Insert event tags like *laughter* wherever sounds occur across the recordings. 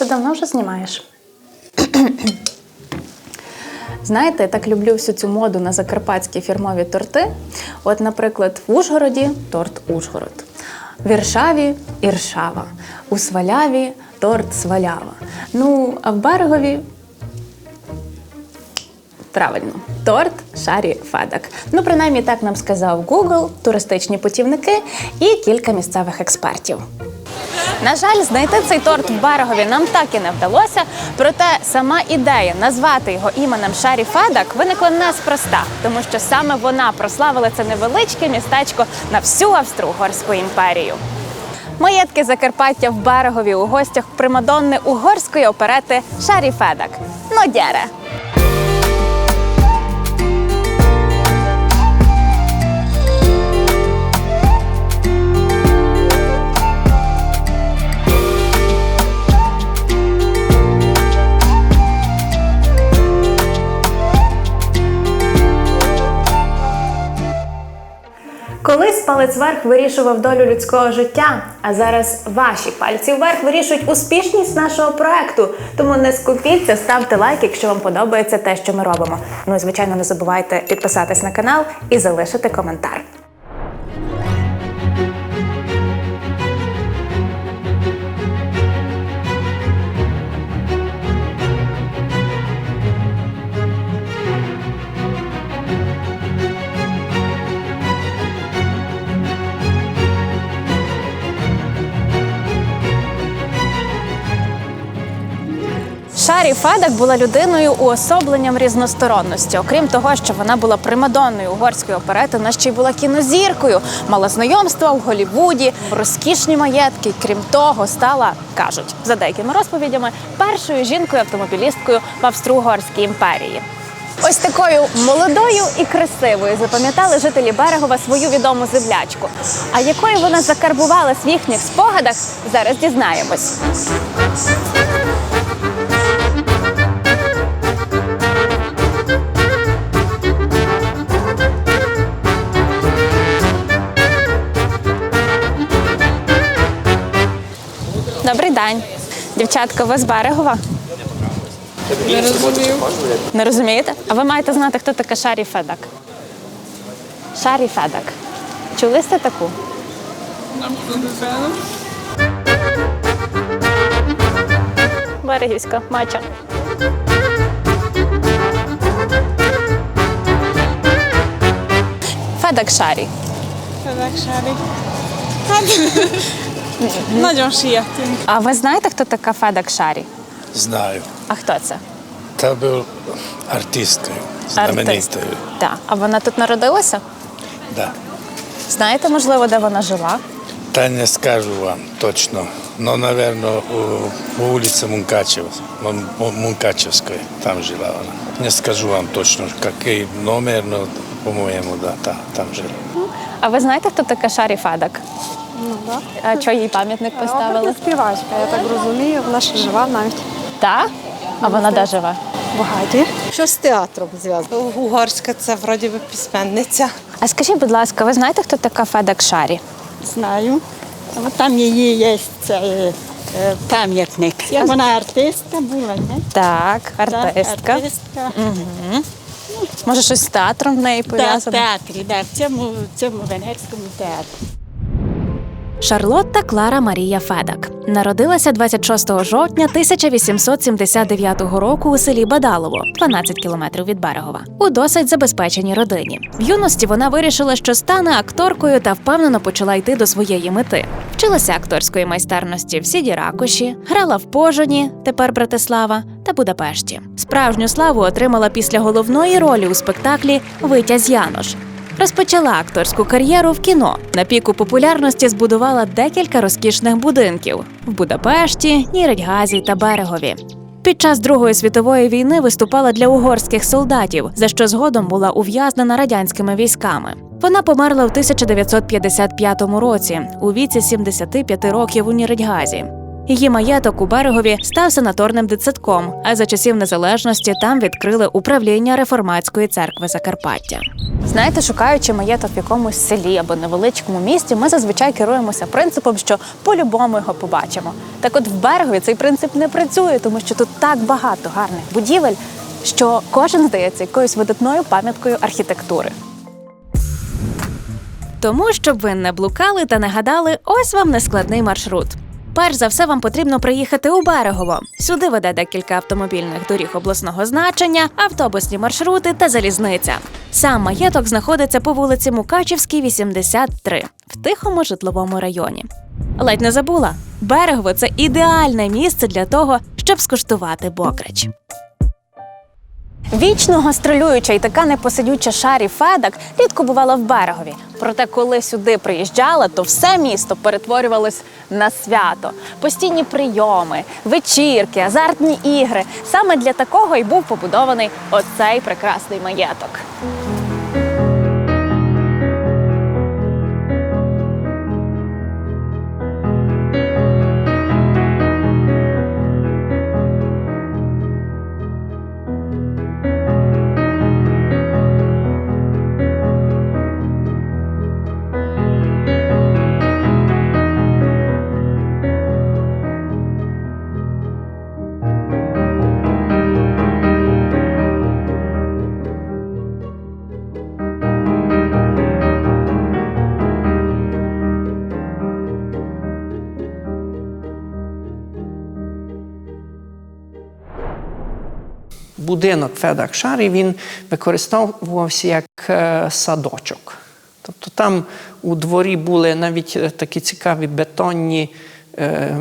Ти давно вже знімаєш? *clears throat* Знаєте, я так люблю всю цю моду на закарпатські фірмові торти. От, наприклад, в Ужгороді торт Ужгород, в Іршаві Іршава, у Сваляві торт Свалява. Ну, а в Берегові Правильно, торт Шарі Федак. Ну, принаймні, так нам сказав Google, туристичні путівники і кілька місцевих експертів. На жаль, знайти цей торт в берегові нам так і не вдалося. Проте сама ідея назвати його іменем Шарі Федак виникла неспроста, тому що саме вона прославила це невеличке містечко на всю Австро-Угорську імперію. Маєтки Закарпаття в берегові у гостях примадонни угорської оперети Шарі Федак. Ну, палець вверх вирішував долю людського життя, а зараз ваші пальці вверх вирішують успішність нашого проекту. Тому не скупіться, ставте лайк, якщо вам подобається те, що ми робимо. Ну і звичайно, не забувайте підписатись на канал і залишити коментар. Шарі Федак була людиною уособленням різносторонності. Окрім того, що вона була примадонною угорської оперети, вона ще й була кінозіркою, мала знайомства в Голлівуді, розкішні маєтки. Крім того, стала кажуть за деякими розповідями першою жінкою-автомобілісткою в Австро-Угорській імперії. Ось такою молодою і красивою запам'ятали жителі берегова свою відому землячку. А якою вона закарбувалась в їхніх спогадах, зараз дізнаємось. День. Дівчатка, ви з берегова? Не розумію. Не розумієте? А ви маєте знати, хто така Шарі Федак. Шарі Федак. Чули сте таку? Берегівська мача. Федак Шарі. Fedek Sári. *laughs* Nagyon sietünk. А ви знаєте, хто така Федак Шарі? Знаю. А хто це? Та був артисткою, знаменитою. Так. А вона тут народилася? Да. Знаєте, можливо, де вона жила? Та не скажу вам точно. Но, наверное, у, вулиці Мункачев, Мун- Мун- Мункачевської, там жила вона. Не скажу вам точно, який номер, но, по-моєму, да, та, там жила. А ви знаєте, хто така Шарі Федак? Да. А чого їй пам'ятник поставили? Вона співачка, я так розумію. Вона ще жива навіть Так? А вона де живе? в Гаді. Що з театром зв'язано? Угорська це вроді би письменниця. А скажіть, будь ласка, ви знаєте, хто така Федак Шарі? Знаю. От Там її є цей е, пам'ятник. Як вона артистка була, не? Так, Так, артистка. артистка. Може, щось з театром в неї Так, в пов'язано? театрі, да, в цьому, в цьому венгерському театрі. Шарлотта Клара Марія Федак народилася 26 жовтня 1879 року у селі Бадалово, 12 кілометрів від берегова, у досить забезпеченій родині. В юності вона вирішила, що стане акторкою та впевнено почала йти до своєї мети. Вчилася акторської майстерності в Сіді Ракоші, грала в Пожоні, тепер Братислава, та Будапешті. Справжню славу отримала після головної ролі у спектаклі Витязь Янош. Розпочала акторську кар'єру в кіно. На піку популярності збудувала декілька розкішних будинків в Будапешті, Ніридьгазі та Берегові. Під час Другої світової війни виступала для угорських солдатів, за що згодом була ув'язнена радянськими військами. Вона померла в 1955 році у віці 75 років у Ніридьгазі. Її маєток у берегові став санаторним дитсадком, а за часів незалежності там відкрили управління реформатської церкви Закарпаття. Знаєте, шукаючи маєток в якомусь селі або невеличкому місті, ми зазвичай керуємося принципом, що по-любому його побачимо. Так от в берегові цей принцип не працює, тому що тут так багато гарних будівель, що кожен здається якоюсь видатною пам'яткою архітектури. Тому, щоб ви не блукали та не гадали, ось вам нескладний маршрут. Перш за все, вам потрібно приїхати у берегово. Сюди веде декілька автомобільних доріг обласного значення, автобусні маршрути та залізниця. Сам маєток знаходиться по вулиці Мукачівській, 83, в тихому житловому районі. Ледь не забула. Берегово це ідеальне місце для того, щоб скуштувати бокрич. Вічно гастролююча і така непосидюча шарі Федак рідко бувала в берегові. Проте, коли сюди приїжджала, то все місто перетворювалось на свято. Постійні прийоми, вечірки, азартні ігри. Саме для такого і був побудований оцей прекрасний маєток. Будинок Федакшарі він використовувався як е, садочок. Тобто там у дворі були навіть е, такі цікаві бетонні, е,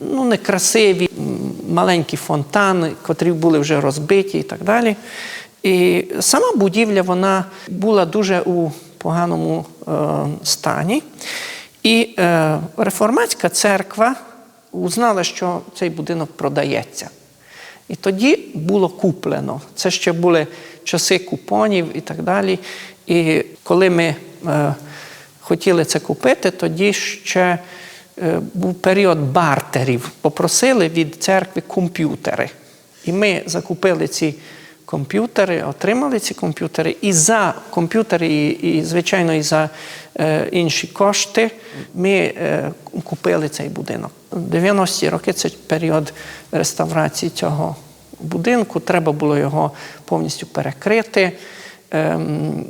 ну некрасиві, маленькі фонтани, котрі були вже розбиті і так далі. І сама будівля вона була дуже у поганому стані. І реформатська церква узнала, що цей будинок продається. І тоді було куплено. Це ще були часи купонів і так далі. І коли ми е, хотіли це купити, тоді ще е, був період бартерів. Попросили від церкви комп'ютери. І ми закупили ці комп'ютери, отримали ці комп'ютери, і за комп'ютери, і, і звичайно, і за е, інші кошти ми е, купили цей будинок. 90-ті роки це період реставрації цього будинку. Треба було його повністю перекрити, ем,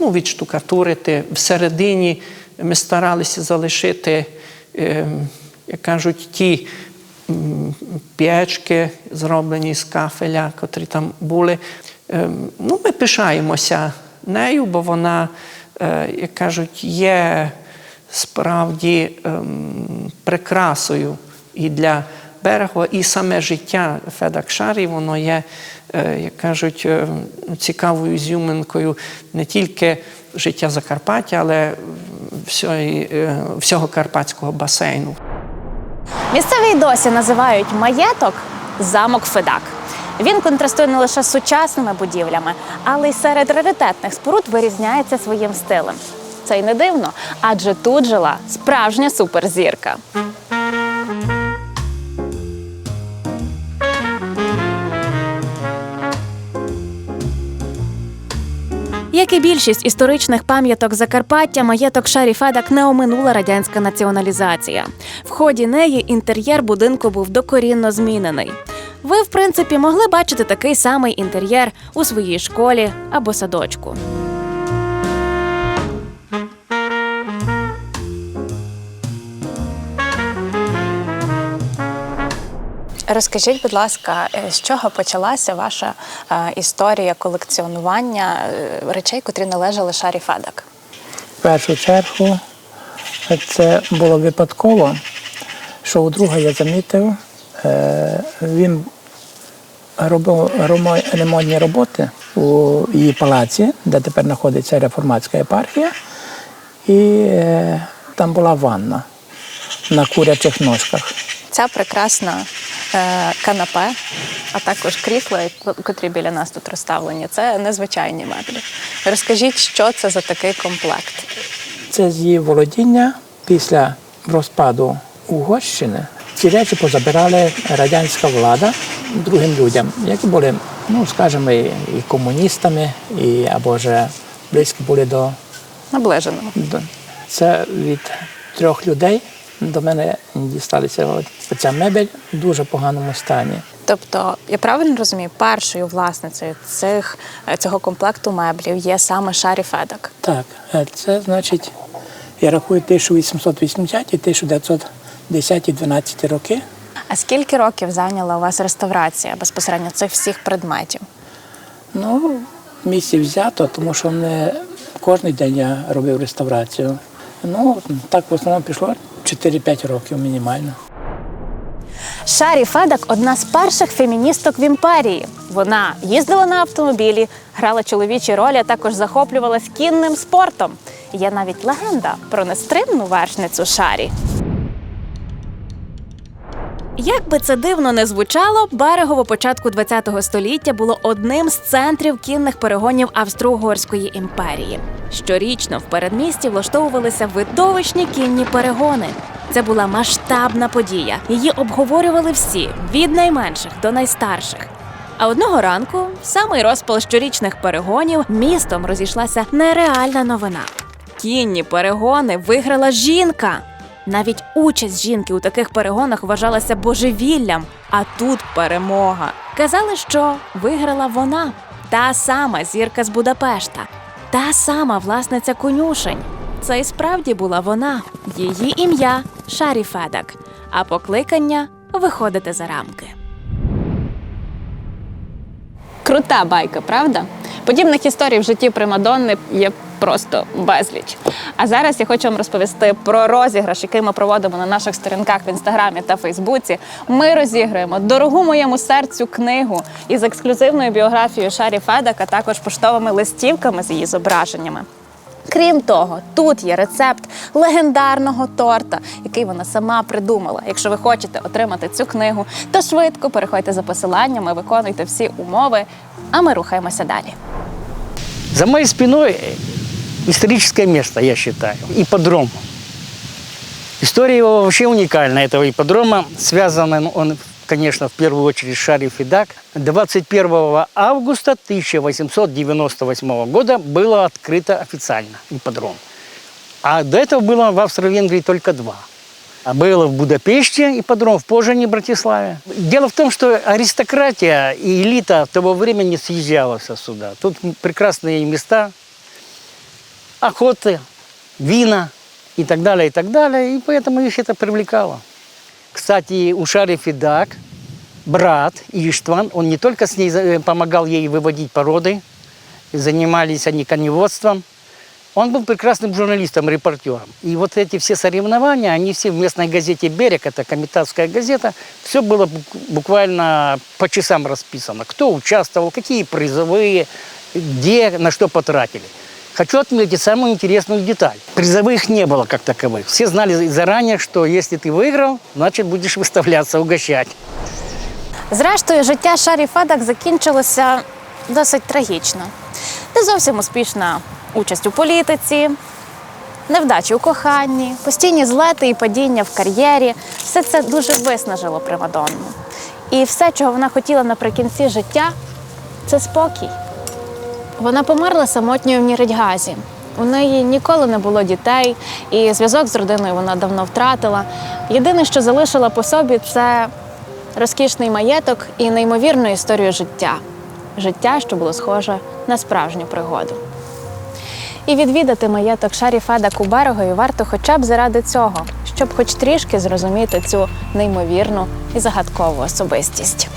ну, відштукатурити. Всередині ми старалися залишити, ем, як кажуть, ті п'ячки, зроблені з кафеля, котрі там були. Ем, Ну, ми пишаємося нею, бо вона, е, як кажуть, є справді ем, прикрасою і для берегу, і саме життя Федакшарі, воно є, е, як кажуть, е, цікавою зюминкою не тільки життя Закарпаття, але всього, всього карпатського басейну. Місцеві досі називають маєток замок Федак. Він контрастує не лише з сучасними будівлями, але й серед раритетних споруд вирізняється своїм стилем. Це й не дивно, адже тут жила справжня суперзірка. Як і більшість історичних пам'яток Закарпаття, маєток Шарі Федак не оминула радянська націоналізація. В ході неї інтер'єр будинку був докорінно змінений. Ви, в принципі, могли бачити такий самий інтер'єр у своїй школі або садочку. Розкажіть, будь ласка, е, з чого почалася ваша е, історія колекціонування е, речей, котрі належали Шарі Федак? В першу чергу це було випадково, що у друга я замітив, він робив ремонтні роботи у її палаці, де тепер знаходиться реформатська єпархія, і там була ванна на курячих ножках. Ця прекрасна канапе, а також крісла, котрі біля нас тут розставлені. Це незвичайні меблі. Розкажіть, що це за такий комплект? Це з її володіння після розпаду Угорщини ці речі позабирали радянська влада другим людям, які були, ну скажімо, і, комуністами, і або ж близькі були до Наближено. до- Це від трьох людей до мене дісталися ця мебель в дуже поганому стані. Тобто, я правильно розумію, першою власницею цих, е, цього комплекту меблів є саме Шарі Федак. Так, е, це значить, я рахую 1880 і 1910-12 роки. А скільки років зайняла у вас реставрація безпосередньо цих всіх предметів? Ну, місці взято, тому що не кожен день я робив реставрацію. Ну, так в основному пішло 4-5 років мінімально. Шарі Федак одна з перших феміністок в імперії. Вона їздила на автомобілі, грала чоловічі ролі, а також захоплювалась кінним спортом. Є навіть легенда про нестримну вершницю Шарі. Як би це дивно не звучало, берегово початку ХХ століття було одним з центрів кінних перегонів Австро-Угорської імперії. Щорічно в передмісті влаштовувалися видовищні кінні перегони. Це була масштабна подія. Її обговорювали всі від найменших до найстарших. А одного ранку, в самий розпал щорічних перегонів, містом розійшлася нереальна новина. Кінні перегони виграла жінка. Навіть участь жінки у таких перегонах вважалася божевіллям, а тут перемога. Казали, що виграла вона, та сама зірка з Будапешта, та сама власниця конюшень. Це і справді була вона. Її ім'я Шарі Федак, а покликання виходити за рамки. Крута байка, правда? Подібних історій в житті Примадонни є просто безліч. А зараз я хочу вам розповісти про розіграш, який ми проводимо на наших сторінках в інстаграмі та Фейсбуці. Ми розіграємо дорогу моєму серцю книгу із ексклюзивною біографією Шарі Федак, а також поштовими листівками з її зображеннями. Крім того, тут є рецепт легендарного торта, який вона сама придумала. Якщо ви хочете отримати цю книгу, то швидко переходьте за посиланнями, виконуйте всі умови, а ми рухаємося далі. За моей спиной э, историческое место, я считаю, ипподром. История его вообще уникальна, этого ипподрома. Связан он, конечно, в первую очередь с Шарри Фидак. 21 августа 1898 года было открыто официально ипподром. А до этого было в Австро-Венгрии только два. Было в Будапеште ипподром, в Пожине, Братиславе. Дело в том, что аристократия и элита того времени съезжалась сюда. Тут прекрасные места, охоты, вина и так далее, и так далее. И поэтому их это привлекало. Кстати, у Шари Фидак брат Иштван, он не только с ней за- помогал ей выводить породы, занимались они коневодством, он был прекрасным журналистом, репортером. И вот эти все соревнования, они все в местной газете «Берег», это комитатская газета, все было бук- буквально по часам расписано. Кто участвовал, какие призовые, где, на что потратили. Хочу отметить самую интересную деталь. Призовых не было как таковых. Все знали заранее, что если ты выиграл, значит будешь выставляться, угощать. Зрештою, життя Шарі Федак закінчилося досить трагічно. Не зовсім успішна участь у політиці, невдачі у коханні, постійні злети і падіння в кар'єрі. Все це дуже виснажило Примадонну. І все, чого вона хотіла наприкінці життя, це спокій. Вона померла самотньою в Ніридьгазі. У неї ніколи не було дітей, і зв'язок з родиною вона давно втратила. Єдине, що залишила по собі, це розкішний маєток і неймовірну історію життя. Життя, що було схоже на справжню пригоду. І відвідати маєток Шарі Федак у варто хоча б заради цього, щоб хоч трішки зрозуміти цю неймовірну і загадкову особистість.